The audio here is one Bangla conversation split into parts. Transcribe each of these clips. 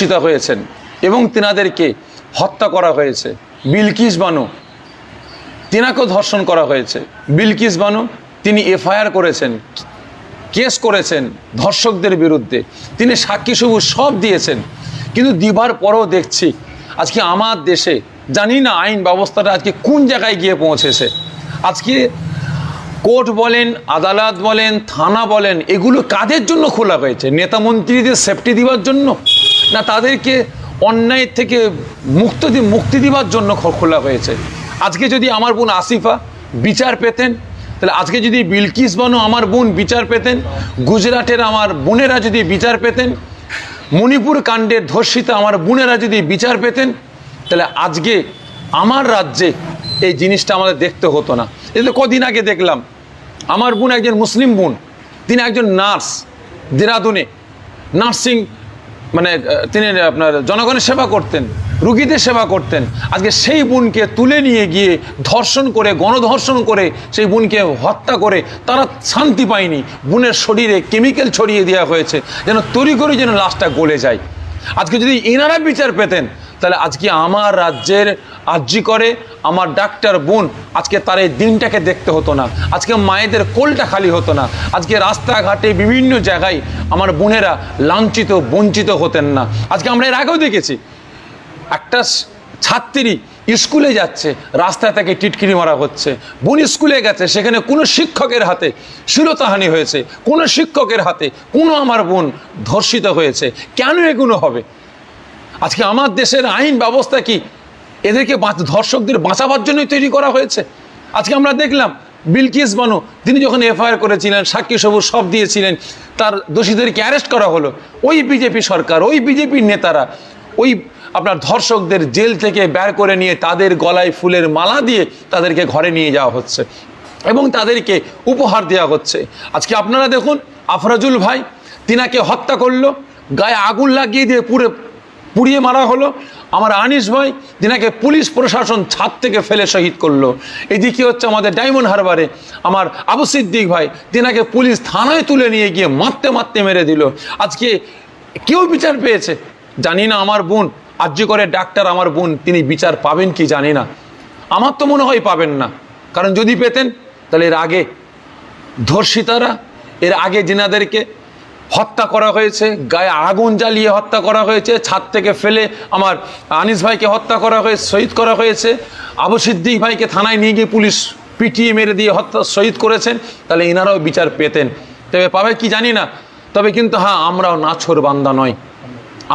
ধর্ষিতা হয়েছেন এবং তেনাদেরকে হত্যা করা হয়েছে। বিলকিস বানু, তেনাকেও ধর্ষণ করা হয়েছে। বিলকিস বানু, তিনি এফআইআর করেছেন, কেস করেছেন ধর্ষকদের বিরুদ্ধে। তিনি সাক্ষী সবুজ সব দিয়েছেন। কিন্তু দিবার পরেও দেখছি, আজকে আমার দেশে, জানি না আইন ব্যবস্থাটা আজকে কোন জায়গায় গিয়ে পৌঁছেছে। আজকে কোর্ট বলেন, আদালত বলেন, থানা বলেন, এগুলো কাদের জন্য খোলা হয়েছে? নেতা মন্ত্রীদের সেফটি দেওয়ার জন্য? না, তাদেরকে অন্যায় থেকে মুক্ত মুক্তি দেওয়ার জন্য খোলা হয়েছে। আজকে যদি আমার বোন আসিফা বিচার পেতেন, তাহলে আজকে যদি বিলকিস বানু আমার বোন বিচার পেতেন, গুজরাটের আমার বোনেরা যদি বিচার পেতেন, মণিপুর কাণ্ডের ধর্ষিতা আমার বোনেরা যদি বিচার পেতেন, তাহলে আজকে আমার রাজ্যে এই জিনিসটা আমাদের দেখতে হতো না। এই তো কদিন আগে দেখলাম, আমার বোন একজন মুসলিম বোন, তিনি একজন নার্স, দেরাদুনে, নার্সিং মানে তিনি আপনার জনগণের সেবা করতেন, রুগীদের সেবা করতেন। আজকে সেই বোনকে তুলে নিয়ে গিয়ে ধর্ষণ করে, গণধর্ষণ করে সেই বোনকে হত্যা করে তারা শান্তি পায়নি। বোনের শরীরে কেমিক্যাল ছড়িয়ে দেওয়া হয়েছে, যেন তৈরি করে যেন লাশটা গলে যায়। আজকে যদি এনারা বিচার পেতেন তাহলে আজকে আমার রাজ্যের আর্জি করে, আমার ডাক্তার বোন, আজকে তার এই দিনটাকে দেখতে হতো না। আজকে মায়েদের কোলটা খালি হতো না। আজকে রাস্তাঘাটে বিভিন্ন জায়গায় আমার বোনেরা লাঞ্ছিত, বঞ্চিত হতেন না। আজকে আমরা এর আগেও দেখেছি। একটা ছাত্রী স্কুলে যাচ্ছে, রাস্তা তাকে টিটকিরি মারা হচ্ছে। বোন স্কুলে গেছে, সেখানে কোনো শিক্ষকের হাতে শিরতাহানি হয়েছে, কোনো শিক্ষকের হাতে কোনো আমার বোন ধর্ষিত হয়েছে। কেন এগুলো হবে? আজকে আমার দেশের আইন ব্যবস্থা কি? এদেরকে ধর্ষকদের বাঁচাবার জন্যই তৈরি করা হয়েছে। আজকে আমরা দেখলাম বিলকিস বানু, তিনি যখন এফআইআর করেছিলেন, সাক্ষী সবুজ সব দিয়েছিলেন, তার দোষীদেরকে অ্যারেস্ট করা হলো। ওই বিজেপি সরকার, ওই বিজেপির নেতারা, ওই আপনার ধর্ষকদের জেল থেকে বের করে নিয়ে তাদের গলায় ফুলের মালা দিয়ে তাদেরকে ঘরে নিয়ে যাওয়া হচ্ছে এবং তাদেরকে উপহার দেওয়া হচ্ছে। আজকে আপনারা দেখুন, আফরাজুল ভাই, তিনাকে হত্যা করল, গায়ে আগুন লাগিয়ে দিয়ে পুরো পুড়িয়ে মারা হলো। আমার আনিস ভাই যিনাকে পুলিশ প্রশাসন ছাদ থেকে ফেলে শহীদ করল। এদিকে হচ্ছে আমাদের ডায়মন্ড হারবারে আমার আবু সিদ্দিক ভাই তিনাকে পুলিশ থানায় তুলে নিয়ে গিয়ে মারতে মারতে মেরে দিল। আজকে কেউ বিচার পেয়েছে? জানি না আমার বোন আর্য করে ডাক্তার আমার বোন, তিনি বিচার পাবেন কি জানি না। আমার তো মনে হয় পাবেন না। কারণ যদি পেতেন, তাহলে এর আগে ধর্ষিতারা, এর আগে জিনাদেরকে হত্যা করা হয়েছে, গায়ে আগুন জ্বালিয়ে হত্যা করা হয়েছে, ছাদ থেকে ফেলে আমার আনিস ভাইকে হত্যা করা হয়েছে, শহীদ করা হয়েছে। আবু সিদ্দিক ভাইকে থানায় নিয়ে গিয়ে পুলিশ পিটিয়ে মেরে দিয়ে হত্যা, শহীদ করেছেন। তাহলে এনারাও বিচার পেতেন। তবে পাবে কি জানি না। তবে কিন্তু হ্যাঁ আমরাও নাছর বান্দা নয়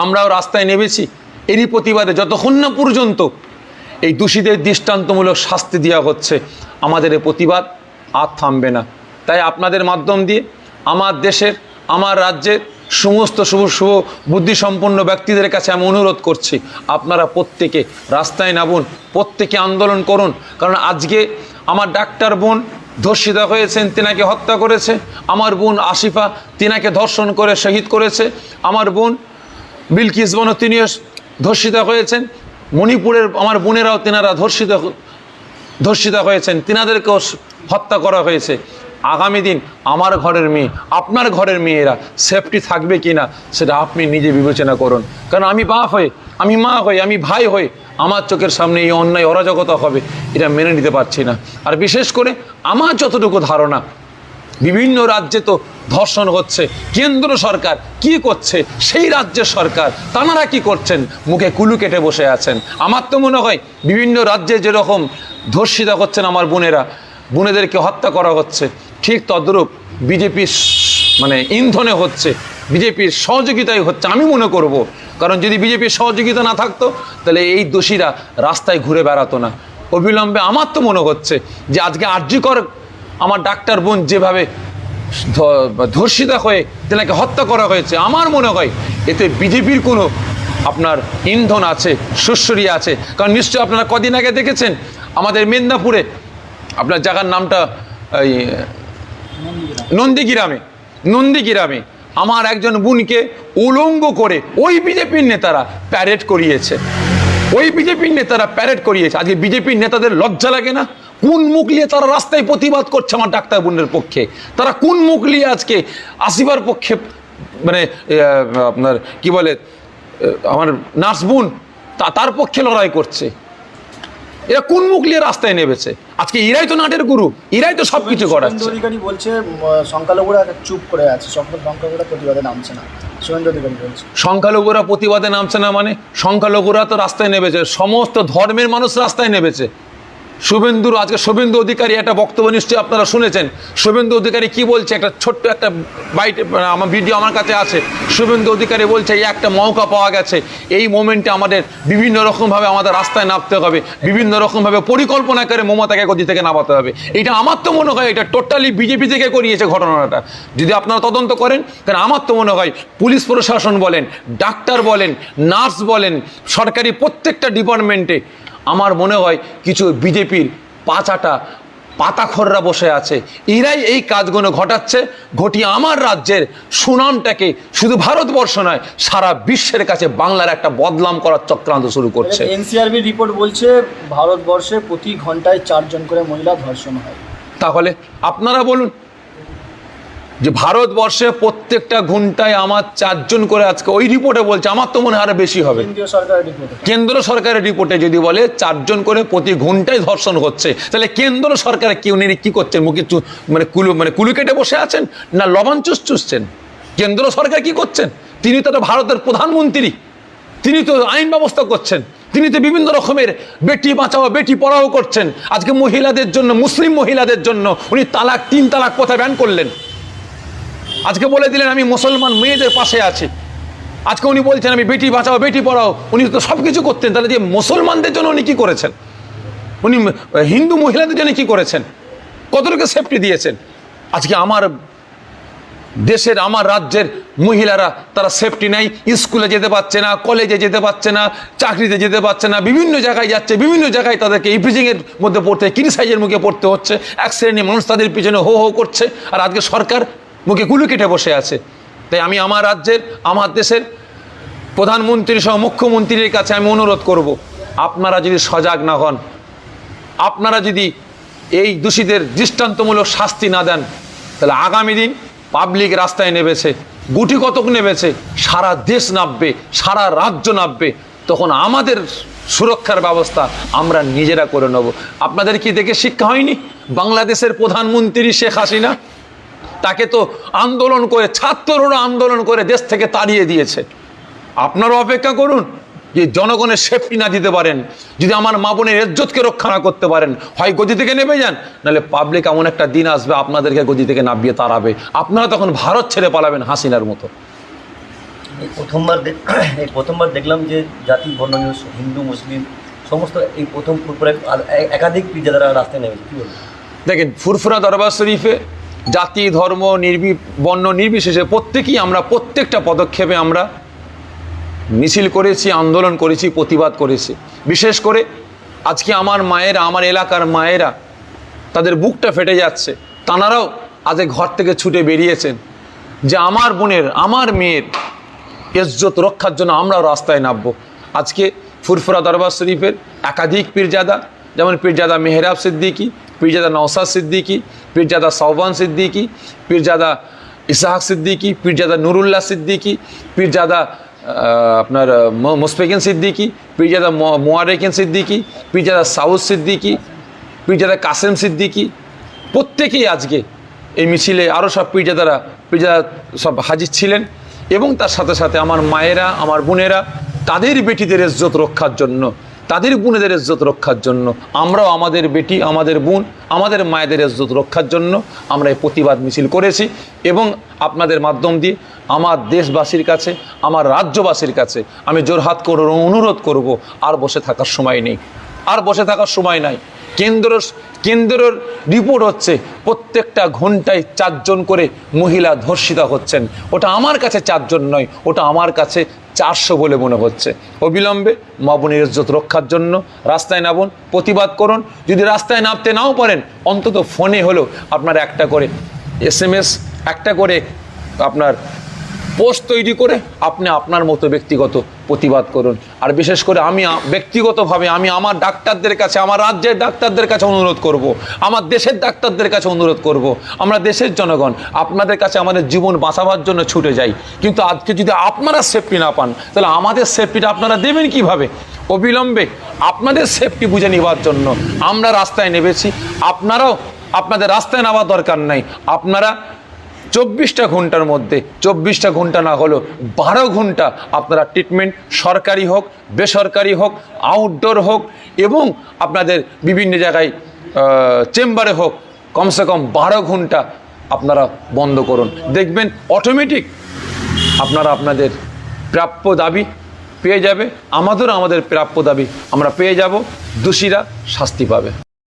আমরাও রাস্তায় নেমেছি। এরই প্রতিবাদে যতক্ষণ না পর্যন্ত এই দোষীদের দৃষ্টান্তমূলক শাস্তি দেওয়া হচ্ছে, আমাদের প্রতিবাদ আর থামবে না। তাই আপনাদের মাধ্যম দিয়ে, আমার দেশের আমার রাজ্যের সমস্ত শুভ শুভ বুদ্ধিসম্পন্ন ব্যক্তিদের কাছে আমি অনুরোধ করছি, আপনারা প্রত্যেকে রাস্তায় নামুন, প্রত্যেকে আন্দোলন করুন। কারণ আজকে আমার ডাক্তার বোন ধর্ষিতা হয়েছেন, তেনাকে হত্যা করেছে। আমার বোন আসিফা তিনাকে ধর্ষণ করে শহীদ করেছে। আমার বোন বিলকিস বনু তিনিও ধর্ষিতা হয়েছেন। মণিপুরের আমার বোনেরাও তেনারা ধর্ষিত, ধর্ষিতা হয়েছেন। তিনাদেরকেও হত্যা করা হয়েছে। আগামী দিন আমার ঘরের মেয়ে, আপনার ঘরের মেয়েরা সেফটি থাকবে কি না সেটা আপনি নিজে বিবেচনা করুন। কারণ আমি বাপ হয়ে, আমি মা হয়ে, আমি ভাই হয়ে আমার চোখের সামনে এই অন্যায়, অরাজকতা হবে, এটা মেনে নিতে পারছি না। আর বিশেষ করে আমার যতটুকু ধারণা, বিভিন্ন রাজ্যে তো ধর্ষণ হচ্ছে, কেন্দ্র সরকার কি করছে, সেই রাজ্যের সরকার তানারা কি করছেন? মুখে কুলু কেটে বসে আছেন। আমার তো মনে হয় বিভিন্ন রাজ্যে যেরকম ধর্ষিতা করছেন আমার বোনেরা, বোনেদেরকে হত্যা করা হচ্ছে। ঠিক তদ্রূপ বিজেপির মানে ইন্ধনে হচ্ছে, বিজেপির সহযোগিতায় হচ্ছে, আমি মনে করব। কারণ যদি বিজেপির সহযোগিতা না থাকতো, তাহলে এই দোষীরা রাস্তায় ঘুরে বেড়াতো না। অবিলম্বে আমার তো মনে হচ্ছে যে আজকে আর্যিকর আমার ডাক্তার বোন যেভাবে ধর্ষিতা হয়ে তেনাকে হত্যা করা হয়েছে, আমার মনে হয় এতে বিজেপির কোনো আপনার ইন্ধন আছে সুশ্বরী আছে। কারণ নিশ্চয়ই আপনারা কদিন আগে দেখেছেন, আমাদের মেদিনীপুরে আপনার জায়গার নামটা, এই নন্দীগ্রামে নন্দীগ্রামে আমার একজন বোনকে উলঙ্গ করে ওই বিজেপির নেতারা প্যারেড করিয়েছে। ওই বিজেপির নেতারা প্যারেড করিয়েছে। আজকে বিজেপির নেতাদের লজ্জা লাগে না? কোন মুখ নিয়ে তারা রাস্তায় প্রতিবাদ করছে আমার ডাক্তার বোনের পক্ষে? তারা কোন মুখ নিয়ে আজকে আসিবার পক্ষে মানে আপনার, কি বলে আমার নার্স বোন তার পক্ষে লড়াই করছে? এরা কোন মুখ নিয়ে রাস্তায় নেমেছে? আজকে ইরাই তো নাটের গুরু ইরাই তো সব কিছু করাচ্ছে অধিকারী বলছে সংখ্যালঘুরা চুপ করে আছে সংখ্যালঘুরা প্রতিবাদে নামছে না। বলছে। সংখ্যালঘুরা প্রতিবাদে নামছে না মানে সংখ্যালঘুরা তো রাস্তায় নেমেছে সমস্ত ধর্মের মানুষ রাস্তায় নেমেছে। শুভেন্দুর, আজকে শুভেন্দু অধিকারী একটা বক্তব্য নিশ্চয়ই আপনারা শুনেছেন। শুভেন্দু অধিকারী কি বলছে? একটা ছোট্ট একটা বাইট আমার ভিডিও আমার কাছে আছে। শুভেন্দু অধিকারী বলছে, এই একটা মৌকা পাওয়া গেছে। এই মোমেন্টে আমাদের বিভিন্ন রকমভাবে আমাদের রাস্তায় নামতে হবে। বিভিন্ন রকমভাবে পরিকল্পনা করে মমতাকে গদি থেকে নামাতে হবে। এটা আমার তো মনে হয়, এটা টোটালি বিজেপি থেকে করিয়েছে ঘটনাটা। যদি আপনারা তদন্ত করেন, কারণ আমার তো মনে হয়, পুলিশ প্রশাসন বলেন, ডাক্তার বলেন, নার্স বলেন, সরকারি প্রত্যেকটা ডিপার্টমেন্টে আমার মনে হয় কিছু বিজেপির পাচাটা পাতাখররা বসে আছে। এরাই এই কাজগুলো ঘটাচ্ছে। ঘটিয়ে আমার রাজ্যের সুনামটাকে শুধু ভারতবর্ষ নয় সারা বিশ্বের কাছে বাংলার একটা বদলাম করার চক্রান্ত শুরু করছে। এনসিআরবি রিপোর্ট বলছে ভারতবর্ষে প্রতি ঘন্টায় চারজন করে মহিলা ধর্ষণ হয়। তাহলে আপনারা বলুন যে ভারতবর্ষে প্রত্যেকটা ঘন্টায় আমার চারজন করে আজকে ওই রিপোর্টে বলছে আমার তো মনে হয় আরও বেশি হবে। কেন্দ্র সরকারের রিপোর্টে যদি বলে চারজন করে প্রতি ঘন্টায় ধর্ষণ হচ্ছে তাহলে কেন্দ্র সরকার কি উনি কি করছেন? মুখে মানে কুলু মানে কুলু কেটে বসে আছেন না লবণ চুষ চুষছেন কেন্দ্র সরকার কি করছেন? তিনি তো ভারতের প্রধানমন্ত্রী তিনি তো আইন ব্যবস্থা করছেন তিনি তো বিভিন্ন রকমের বেটি বাঁচাও বেটি পড়াও করছেন। আজকে মহিলাদের জন্য মুসলিম মহিলাদের জন্য উনি তালাক তিন তালাক কথা ব্যান করলেন। আজকে বলে দিলেন আমি মুসলমান মেয়েদের পাশে আছি। আজকে উনি বলছেন, আমি বেটি বাঁচাও, বেটি পড়াও। উনি তো সব কিছু করতেন। তাহলে যে মুসলমানদের জন্য উনি কী করেছেন? উনি হিন্দু মহিলাদের জন্য কি করেছেন? কতটুকু সেফটি দিয়েছেন? আজকে আমার দেশের, আমার রাজ্যের মহিলারা, তারা সেফটি নেই। স্কুলে যেতে পারছে না কলেজে যেতে পারছে না, চাকরিতে যেতে পারছে না, বিভিন্ন জায়গায় যাচ্ছে, বিভিন্ন জায়গায় তাদেরকে ইফ্রিজিংয়ের মধ্যে পড়তে ক্রিটিসাইজের মুখে পড়তে হচ্ছে। এক শ্রেণির মানুষ তাদের পিছনে হো হো করছে। আর আজকে সরকার মুখে গুলু কেটে বসে আছে। তাই আমি আমার রাজ্যের, আমার দেশের প্রধানমন্ত্রী সহ মুখ্যমন্ত্রীর কাছে আমি অনুরোধ করব, আপনারা যদি সজাগ না হন, আপনারা যদি এই দোষীদের দৃষ্টান্তমূলক শাস্তি না দেন, তাহলে আগামী দিন পাবলিক রাস্তায় নেমেছে, গুটি কতক নেমেছে, সারা দেশ নামবে, সারা রাজ্য নামবে, তখন আমাদের সুরক্ষার ব্যবস্থা আমরা নিজেরা করে নেব। আপনাদের কি দেখে শিক্ষা হয়নি? বাংলাদেশের প্রধানমন্ত্রী শেখ হাসিনা তাকে তো আন্দোলন করে ছাত্ররা আন্দোলন করে দেশ থেকে তাড়িয়ে দিয়েছে। আপনারা অপেক্ষা করুন যে জনগণের সেফটি না দিতে পারেন যদি আমার মা বোনের ইজ্জতকে রক্ষা না করতে পারেন হয় গদি থেকে নেমে যান নাহলে পাবলিক এমন একটা দিন আসবে আপনাদেরকে গদি থেকে নামিয়ে তাড়াবে। আপনারা তখন ভারত ছেড়ে পালাবেন হাসিনার মতো। এই প্রথমবার এই প্রথমবার দেখলাম যে জাতি বর্ণ হিন্দু মুসলিম সমস্ত এই প্রথম পুরপুরে একাধিক পিজাদারা রাস্তায় নেমেছে কী বলব দেখেন ফুরফুরা দরবার শরীফে জাতি, ধর্ম, নির্বি, বর্ণ নির্বিশেষে প্রত্যেকেই আমরা, প্রত্যেকটা পদক্ষেপে আমরা মিছিল করেছি, আন্দোলন করেছি, প্রতিবাদ করেছি। বিশেষ করে আজকে আমার মায়েরা, আমার এলাকার মায়েরা, তাদের বুকটা ফেটে যাচ্ছে। তানারাও আজ ঘর থেকে ছুটে বেরিয়েছেন যে আমার বোনের, আমার মেয়ের ইজ্জত রক্ষার জন্য আমরাও রাস্তায় নামবো। আজকে ফুরফুরা দরবার শরীফের একাধিক পীরজাদা যেমন পীরজাদা মেহরাব সিদ্দিকী, পীরজাদা নওসাদ সিদ্দিকী, পীরজাদা সৌবান সিদ্দিকী, পীরজাদা ইসাহাক সিদ্দিকী, পীরজাদা নুরুল্লাহ সিদ্দিকী, পীরজাদা আপনার মুসফেকিন সিদ্দিকী, পীরজাদা মোয়ারেকিন সিদ্দিকী, পীরজাদা সাউদ সিদ্দিকী, পীরজাদা কাসেম সিদ্দিকী, প্রত্যেকেই আজকে এই মিছিলে আরও সব পীরজাদারা, পীরজাদা সব হাজির ছিলেন এবং তার সাথে সাথে আমার মায়েরা, আমার বোনেরা, তাদের বেটিদের ইজ্জত রক্ষার জন্য তাদের বোনেদের ইজ্জত রক্ষার জন্য, আমরাও আমাদের বেটি, আমাদের বোন, আমাদের মায়েদের ইজ্জত রক্ষার জন্য আমরা এই প্রতিবাদ মিছিল করেছি এবং আপনাদের মাধ্যম দিয়ে আমার দেশবাসীর কাছে, আমার রাজ্যবাসীর কাছে আমি জোরহাত করে অনুরোধ করব, আর বসে থাকার সময় নেই। আর বসে থাকার সময় নাই। কেন্দ্র কেন্দ্রের রিপোর্ট হচ্ছে প্রত্যেকটা ঘন্টায় চারজন করে মহিলা ধর্ষিতা হচ্ছেন। ওটা আমার কাছে চারজন নয়, ওটা আমার কাছে চারশো বলে মনে হচ্ছে। অবিলম্বে মা বোনের ইজ্জত রক্ষার জন্য রাস্তায় নামুন, প্রতিবাদ করুন। যদি রাস্তায় নামতে নাও পারেন, অন্তত ফোনে হলেও আপনার একটা করে এস একটা করে আপনার পোস্ট তৈরি করে আপনি আপনার মতো ব্যক্তিগত প্রতিবাদ করুন। আর বিশেষ করে আমি ব্যক্তিগতভাবে আমি আমার ডাক্তারদের কাছে, আমার রাজ্যের ডাক্তারদের কাছে অনুরোধ করব। আমার দেশের ডাক্তারদের কাছে অনুরোধ করব। আমরা দেশের জনগণ, আপনাদের কাছে আমাদের জীবন বাঁচাবার জন্য ছুটে যাই। কিন্তু আজকে যদি আপনারা সেফটি না পান, তাহলে আমাদের সেফটিটা আপনারা দেবেন কীভাবে? অবিলম্বে আপনাদের সেফটি বুঝে নেওয়ার জন্য আমরা রাস্তায় নেমেছি। আপনারাও, আপনাদের রাস্তায় নেওয়ার দরকার নাই। আপনারা চব্বিশটা ঘণ্টার মধ্যে, চব্বিশটা ঘণ্টা না হলেও বারো ঘণ্টা আপনারা ট্রিটমেন্ট সরকারি হোক, বেসরকারি হোক আউটডোর হোক এবং আপনাদের বিভিন্ন জায়গায় চেম্বারে হোক, কমসে কম বারো ঘণ্টা আপনারা বন্ধ করুন। দেখবেন অটোমেটিক আপনারা আপনাদের প্রাপ্য দাবি পেয়ে যাবে, আমাদেরও আমাদের প্রাপ্য দাবি আমরা পেয়ে যাব, দোষীরা শাস্তি পাবে।